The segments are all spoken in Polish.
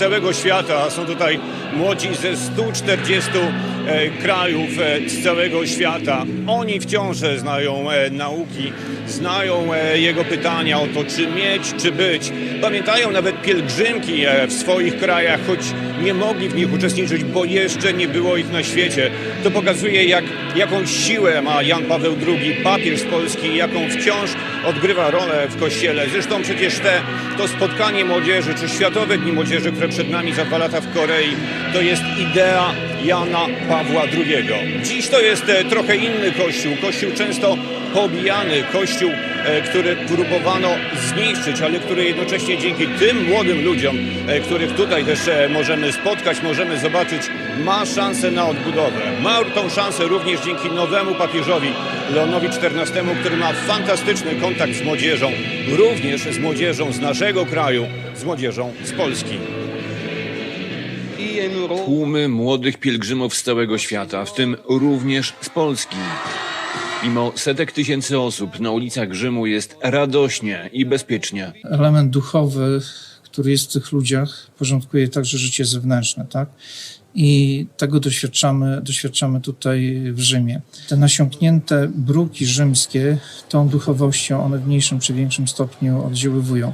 całego świata. Są tutaj młodzi ze 140 e, krajów e, z całego świata. Oni wciąż znają e, nauki, znają e, jego pytania o to, czy mieć, czy być. Pamiętają nawet pielgrzymki e, w swoich krajach, choć nie mogli w nich uczestniczyć, bo jeszcze nie było ich na świecie. To pokazuje, jak, jaką siłę ma Jan Paweł II, papież z Polski, jaką wciąż odgrywa rolę w Kościele. Zresztą przecież te, to spotkanie młodzieży, czy Światowe Dni Młodzieży, które przed nami za dwa lata w Korei, to jest idea Jana Pawła II. Dziś to jest e, trochę inny Kościół, Kościół często pobijany, Kościół, e, który próbowano zniszczyć, ale który jednocześnie dzięki tym młodym ludziom, e, których tutaj też możemy spotkać, możemy zobaczyć, ma szansę na odbudowę. Ma tą szansę również dzięki nowemu papieżowi Leonowi XIV, który ma fantastyczny kontakt z młodzieżą, również z młodzieżą z naszego kraju, z młodzieżą z Polski. Tłumy młodych pielgrzymów z całego świata, w tym również z Polski. Mimo setek tysięcy osób na ulicach Rzymu jest radośnie i bezpiecznie. element duchowy, który jest w tych ludziach, porządkuje także życie zewnętrzne, tak? I tego doświadczamy, doświadczamy tutaj w Rzymie. Te nasiąknięte bruki rzymskie tą duchowością one w mniejszym czy większym stopniu oddziaływują.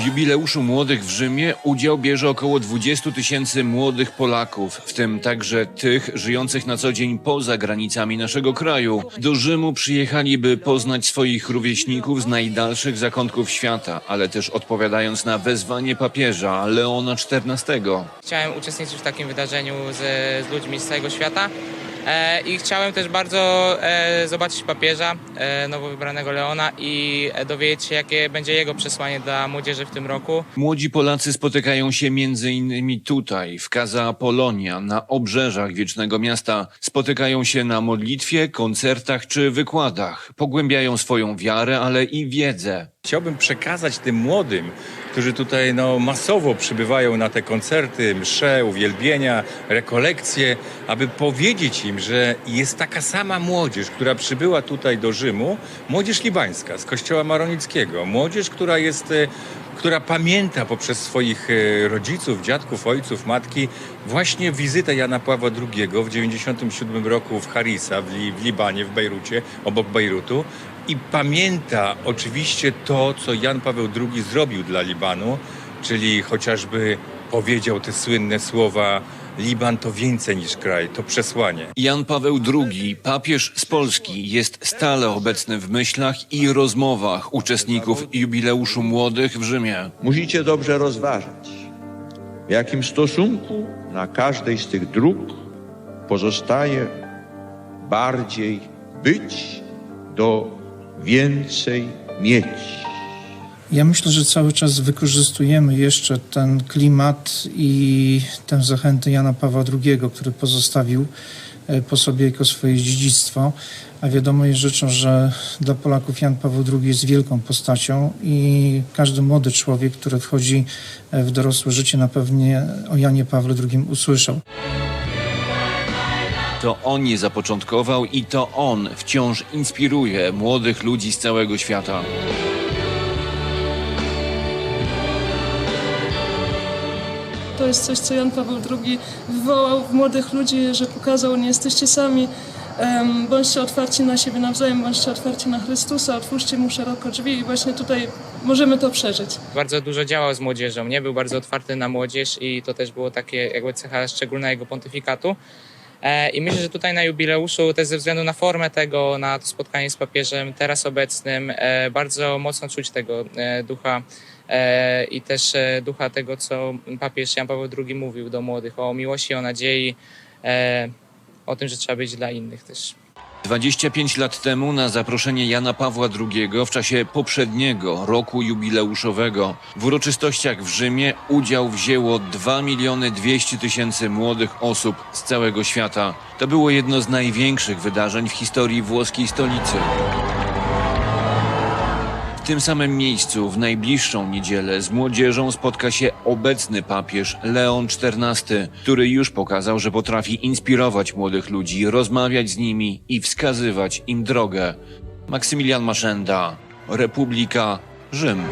W jubileuszu Młodych w Rzymie udział bierze około 20 tysięcy młodych Polaków, w tym także tych żyjących na co dzień poza granicami naszego kraju. Do Rzymu przyjechali, by poznać swoich rówieśników z najdalszych zakątków świata, ale też odpowiadając na wezwanie papieża Leona XIV. Chciałem uczestniczyć w takim wydarzeniu z, z ludźmi z całego świata i chciałem też bardzo e, zobaczyć papieża, e, nowo wybranego Leona i e, dowiedzieć się, jakie będzie jego przesłanie dla młodzieży w tym roku. Młodzi Polacy spotykają się między innymi tutaj, w Casa Apolonia, na obrzeżach Wiecznego Miasta. Spotykają się na modlitwie, koncertach czy wykładach. Pogłębiają swoją wiarę, ale i wiedzę. Chciałbym przekazać tym młodym, którzy tutaj no, masowo przybywają na te koncerty, msze, uwielbienia, rekolekcje, aby powiedzieć im, że jest taka sama młodzież, która przybyła tutaj do Rzymu, młodzież libańska z kościoła maronickiego, młodzież, która jest e, która pamięta poprzez swoich e, rodziców, dziadków, ojców, matki właśnie wizytę Jana Pawła II w 97 roku w Harisa, w, Li, w Libanie, w Bejrucie, obok Bejrutu. I pamięta oczywiście to, co Jan Paweł II zrobił dla Libanu, czyli chociażby powiedział te słynne słowa Liban to więcej niż kraj, to przesłanie. Jan Paweł II, papież z Polski, jest stale obecny w myślach i rozmowach uczestników jubileuszu młodych w Rzymie. Musicie dobrze rozważyć, w jakim stosunku na każdej z tych dróg pozostaje bardziej być do więcej mieć. Ja myślę, że cały czas wykorzystujemy jeszcze ten klimat i tę zachętę Jana Pawła II, który pozostawił e, po sobie jako swoje dziedzictwo. A wiadomo jest rzeczą, że dla Polaków Jan Paweł II jest wielką postacią i każdy młody człowiek, który wchodzi e, w dorosłe życie, na pewnie o Janie Pawle II usłyszał. To on je zapoczątkował i to on wciąż inspiruje młodych ludzi z całego świata. To jest coś, co Jan Paweł II wywołał w młodych ludzi, że pokazał, nie jesteście sami, bądźcie otwarci na siebie nawzajem, bądźcie otwarci na Chrystusa, otwórzcie mu szeroko drzwi i właśnie tutaj możemy to przeżyć. Bardzo dużo działał z młodzieżą, nie? Był bardzo otwarty na młodzież i to też było takie jakby cecha szczególna jego pontyfikatu. E, I myślę, że tutaj na jubileuszu, też ze względu na formę tego, na to spotkanie z papieżem teraz obecnym, e, bardzo mocno czuć tego e, ducha i też ducha tego, co papież Jan Paweł II mówił do młodych, o miłości, o nadziei, o tym, że trzeba być dla innych też. 25 lat temu na zaproszenie Jana Pawła II w czasie poprzedniego roku jubileuszowego w uroczystościach w Rzymie udział wzięło 2 miliony 200 tysięcy młodych osób z całego świata. To było jedno z największych wydarzeń w historii włoskiej stolicy. Tym samym miejscu w najbliższą niedzielę z młodzieżą spotka się obecny papież Leon XIV, który już pokazał, że potrafi inspirować młodych ludzi, rozmawiać z nimi i wskazywać im drogę. Maksymilian Maszenda, Republika, Rzym.